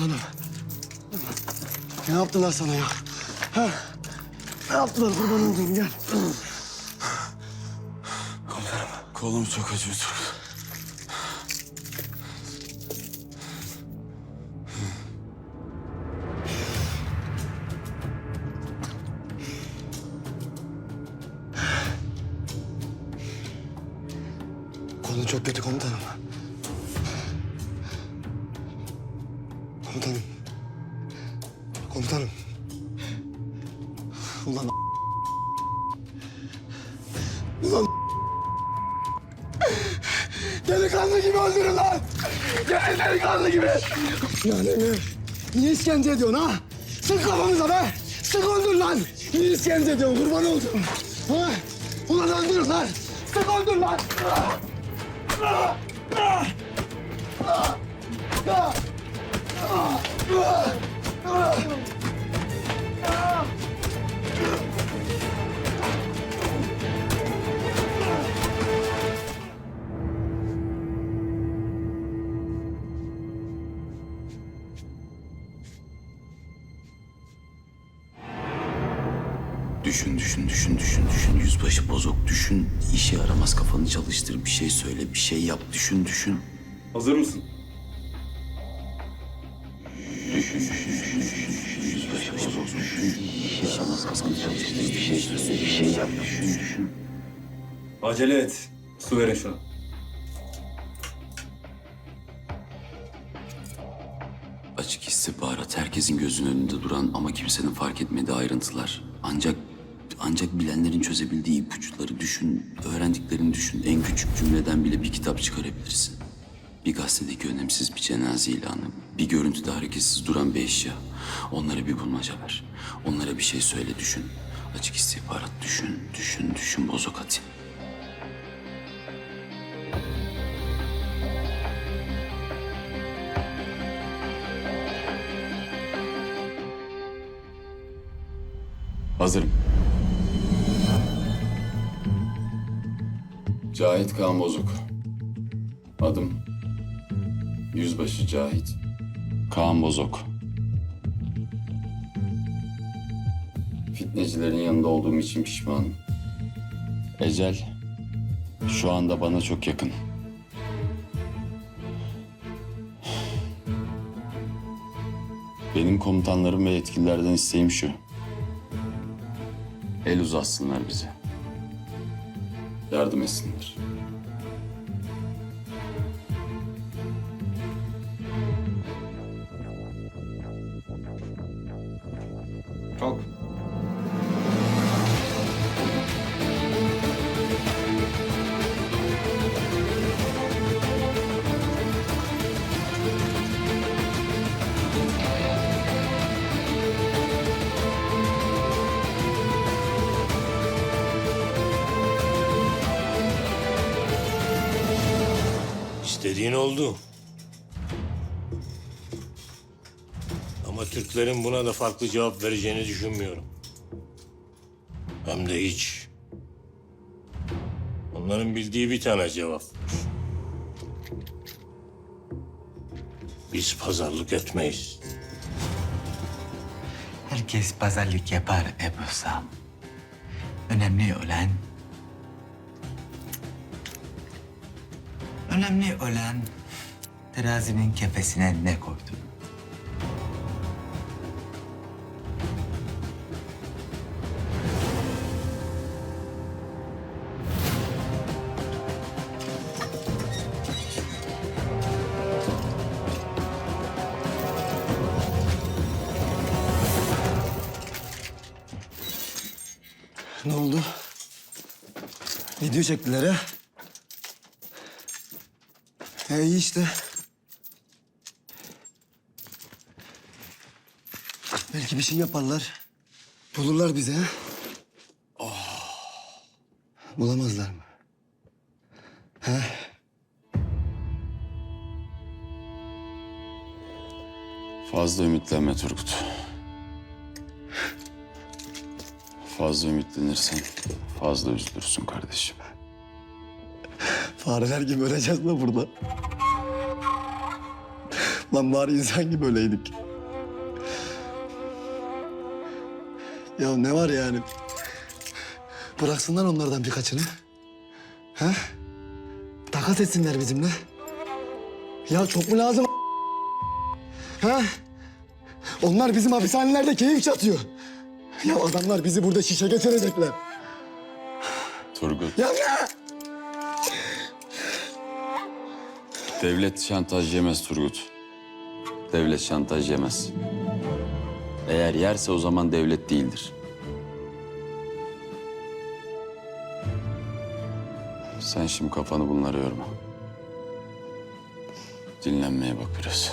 Komutanım. Ne yaptılar sana ya? Ha? Ne yaptılar kurban olduğum gel. Kolum çok acıyor. Kolun çok kötü komutanım. Komutanım. Komutanım. Ulan Ulan Delikanlı gibi öldürün lan! Gel delikanlı gibi! Yani? Niye işkence ediyorsun ha? Sık kafamıza be! Sık öldür lan! Niye işkence ediyorsun kurban oldum? Ha? Ulan öldür lan! Sık öldür lan! Düşün, düşün, düşün, düşün, düşün. Yüzbaşı bozuk, düşün. İşe yaramaz kafanı çalıştır. Bir şey söyle, bir şey yap. Düşün, düşün. Hazır mısın? Acele et. Su verin şuna. Açık istihbarat, herkesin gözünün önünde duran ama kimsenin fark etmediği ayrıntılar. Ancak ancak bilenlerin çözebildiği ipuçları düşün, öğrendiklerini düşün. En küçük cümleden bile bir kitap çıkarabilirsin. Bir gazetedeki önemsiz bir cenaze ilanı, bir görüntüde hareketsiz duran bir eşya. Onlara bir bulmaca ver. Onlara bir şey söyle, düşün. Açık istihbarat, düşün, düşün, düşün, bozok atı. Hazırım. Cahit Kaan Bozuk. Adım Yüzbaşı Cahit Kaan Bozok. Fitnecilerin yanında olduğum için pişmanım. Ecel şu anda bana çok yakın. Benim komutanlarım ve yetkililerden isteğim şu. El uzatsınlar bize. Yardım etsinler. Kalk. İstediğin oldu. Ama Türklerin buna da farklı cevap vereceğini düşünmüyorum. Hem de hiç. Onların bildiği bir tane cevap. Biz pazarlık etmeyiz. Herkes pazarlık yapar Ebu Sam. Önemli olan... Önemli olan terazinin kefesine ne koydun? Ne oldu? Video çektiler ha? He iyi işte. Belki bir şey yaparlar. Bulurlar bizi ha? Bulamazlar mı? He? Fazla ümitlenme Turgut. Fazla ümitlenirsen fazla üzülürsün kardeşim. Fareler gibi öleceğiz la burada. Lan bari insan gibi öyleydik. Ya ne var yani? Bıraksınlar onlardan birkaçını. Ha? Takas etsinler bizimle. Ya çok mu lazım? Ha? Onlar bizim hapishanelerde keyif çatıyor. Ya adamlar bizi burada şişe getirecekler. Turgut. Ya ne? Devlet şantaj yemez Turgut. Devlet şantaj yemez. Eğer yerse o zaman devlet değildir. Sen şimdi kafanı bunlara yorma. Dinlenmeye bak biraz.